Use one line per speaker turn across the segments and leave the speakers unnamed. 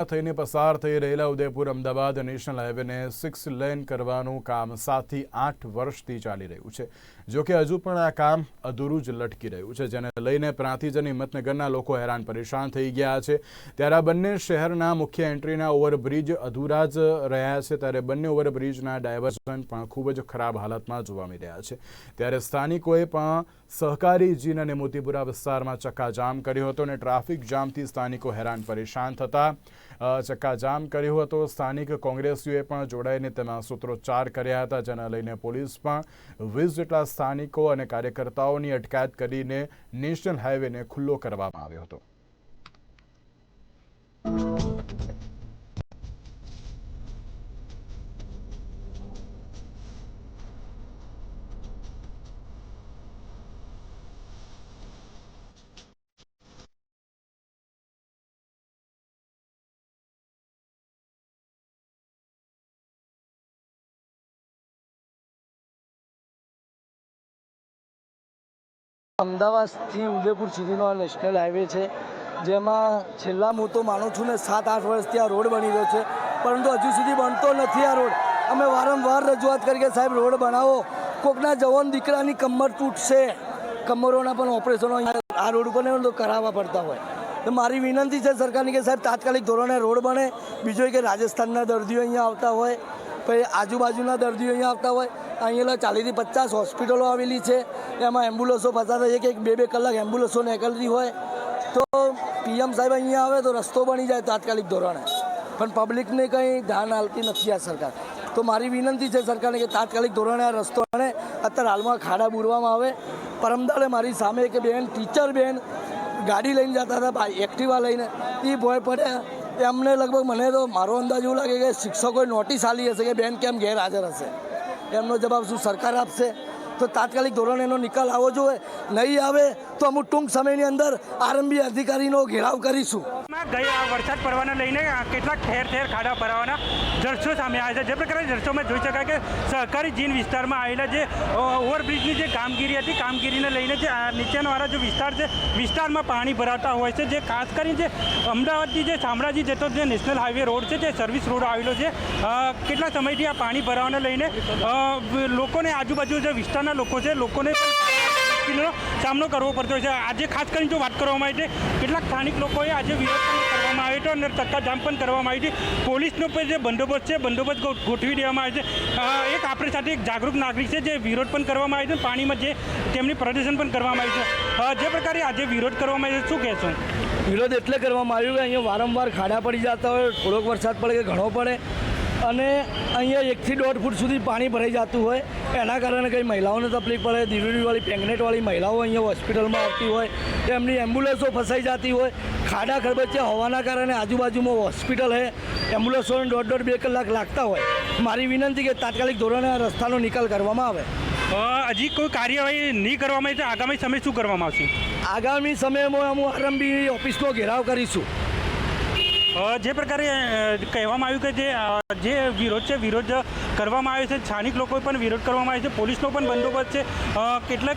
થઈને પસાર થઈ રહેલા ઉદયપુર અમદાવાદ નેશનલ હાઈવેને સિક્સ લેન કરવાનું કામ સાતથી આઠ વર્ષથી ચાલી રહ્યું છે. જોકે હજુ પણ આ કામ અધૂરું જ લટકી રહ્યું છે, જેને લઈને પ્રાંતિજ અને હિંમતનગરના લોકો હેરાન પરેશાન થઈ ગયા છે. ત્યારે આ બંને શહેરના મુખ્ય એન્ટ્રીના ઓવરબ્રિજ અધૂરા જ રહ્યા છે. ત્યારે બંને ઓવરબ્રિજના ડાયવર્ઝન પણ ખૂબ જ ખરાબ હાલતમાં જોવા મળી રહ્યા છે. ત્યારે સ્થાનિકોએ પણ સહકારી જીન અને મોતીપુરા વિસ્તારમાં ચક્કાજામ કર્યો હતો અને ટ્રાફિક જામથી સ્થાનિકો હેરાન પરેશાન થતા ચક્કાજામ કર્યો હતો. સ્થાનિક કોંગ્રેસીઓએ પણ જોડાઈને તેમાં સૂત્રોચ્ચાર કર્યા હતા, જેના લઈને પોલીસ પણ વીસ જેટલા સ્થાનિકો અને કાર્યકર્તાઓની અટકાયત કરીને નેશનલ હાઈવેને ખુલ્લો કરવામાં આવ્યો હતો.
અમદાવાદથી ઉદયપુર સુધીનો આ નેશનલ હાઈવે છે, જેમાં છેલ્લા હું તો માનું છું ને સાત આઠ વર્ષથી આ રોડ બની રહ્યો છે, પરંતુ હજુ સુધી બનતો નથી આ રોડ. અમે વારંવાર રજૂઆત કરી કે સાહેબ, રોડ બનાવો. કોકના જવાન દીકરાની કમર તૂટશે. કમરોના પણ ઓપરેશનો આ રોડ ઉપર તો કરાવવા પડતા હોય. તો મારી વિનંતી છે સરકારની કે સાહેબ, તાત્કાલિક ધોરણે રોડ બને. બીજો કે રાજસ્થાનના દર્દીઓ અહીંયા આવતા હોય. પછી આજુબાજુના દર્દીઓ અહીંયા આવતા હોય, અહીંયા ચાલીસથી પચાસ હોસ્પિટલો આવેલી છે. એમાં એમ્બ્યુલન્સો પસાર થાય છે કે બે બે કલાક એમ્બ્યુલન્સો નીકળતી હોય. તો પીએમ સાહેબ અહીંયા આવે તો રસ્તો બની જાય તાત્કાલિક ધોરણે. પણ પબ્લિકને કંઈ ધ્યાન આપતી નથી આ સરકાર. તો મારી વિનંતી છે સરકારને કે તાત્કાલિક ધોરણે આ રસ્તો બને અત્યારે હાલમાં ખાડા બુરવામાં આવે. પરમદાડે મારી સામે એક બેન, ટીચર બેન, ગાડી લઈને જતા હતા, ભાઈ, એક્ટિવા લઈને. એ ભોય પડ્યા. એમને લગભગ મને તો મારો અંદાજ એવું લાગે કે શિક્ષકોએ નોટિસ આલી હશે કે બેન કેમ ગેરહાજર હશે? એમનો જવાબ શું સરકાર આપશે? તો તાત્કાલિક ધોરણે એનો નિકાલ આવવો જોઈએ. નહીં આવે તો અમુક ટૂંક સમયની અંદર આરંભી અધિકારીનો ઘેરાવ કરીશું.
ગયા વરસાદ પડવાને લઈને કેટલાક ઠેર ઠેર ખાડા ભરાવાના જળસો સામે આવ્યા છે. જે પ્રકારે જળસોમાં જોઈ શકાય કે સહકારી જીન વિસ્તારમાં આવેલા જે ઓવરબ્રિજની જે કામગીરી હતી. કામગીરીને લઈને જે આ નીચેનવાળા જે વિસ્તાર છે, વિસ્તારમાં પાણી ભરાતા હોય છે. જે ખાસ કરીને જે અમદાવાદથી જે શામળાજી જતો જે નેશનલ હાઈવે રોડ છે, જે સર્વિસ રોડ આવેલો છે કેટલા સમયથી આ પાણી ભરાવાને લઈને લોકોને આજુબાજુ જે વિસ્તારના લોકો છે, લોકોને સામનો કરવો પડતો હોય છે. આજે ખાસ કરીને જો વાત કરવામાં આવી છે કેટલાક સ્થાનિક લોકોએ આજે વિરોધ કરવામાં આવ્યો હતો અને ચક્કાજામ પણ કરવામાં આવી છે. પોલીસનો પણ જે બંદોબસ્ત છે, બંદોબસ્ત ગોઠવી દેવામાં આવે છે. એક આપણી સાથે એક જાગૃત નાગરિક છે જે વિરોધ પણ કરવામાં આવ્યો છે પાણીમાં જે તેમની પ્રદર્શન પણ કરવામાં આવ્યું છે. જે પ્રકારે આજે વિરોધ કરવામાં આવ્યો શું કહેશો?
વિરોધ એટલે કરવામાં આવ્યું કે અહીંયા વારંવાર ખાડા પડી જતા હોય, થોડોક વરસાદ પડે કે ઘણો પડે. અને અહીંયા એકથી દોઢ ફૂટ સુધી પાણી ભરાઈ જતું હોય. એના કારણે કંઈ મહિલાઓને તકલીફ પડે. ડિલિવરીવાળી પ્રેગ્નેન્ટવાળી મહિલાઓ અહીંયા હોસ્પિટલમાં આવતી હોય. તો એમની એમ્બ્યુલન્સો ફસાઈ જતી હોય. ખાડા ખરબચે હોવાના કારણે આજુબાજુમાં હોસ્પિટલ છે એમ્બ્યુલન્સોને દોઢ દોઢ બે કલાક લાગતા હોય. મારી વિનંતી કે તાત્કાલિક ધોરણે આ રસ્તાનો નિકાલ કરવામાં આવે.
હજી કોઈ કાર્યવાહી નહીં કરવામાં આવી તો આગામી સમય શું કરવામાં આવશે?
આગામી સમયમાં હું આરંભી ઓફિસનો ઘેરાવ કરીશું.
જે પ્રકારે કહેવામાં આવ્યું કે જે જે વિરોધ છે, વિરોધ કરવામાં આવ્યો છે, સ્થાનિક લોકોએ પણ વિરોધ કરવામાં આવ્યો છે, પોલીસનો પણ બંદોબસ્ત છે. કેટલાક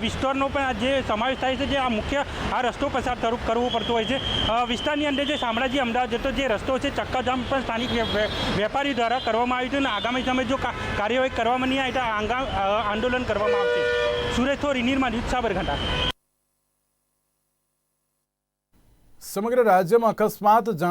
વિસ્તારનો પણ જે સમાવેશ થાય છે, જે આ મુખ્ય આ રસ્તો પસાર કરવો પડતો હોય છે. વિસ્તારની અંદર જે શામળાજી અમદાવાદ જતો જે રસ્તો છે, ચક્કાજામ પણ સ્થાનિક વે- વે- વેપારી દ્વારા કરવામાં આવ્યું છે અને આગામી સમય જો કાર્યવાહી કરવામાં નહીં આવે તો આંદોલન કરવામાં આવશે. સુરેશ થોર નિર્માણ યુથ સાબરકાંઠા
સમગ્ર રાજ્યમાં અકસ્માત જાણ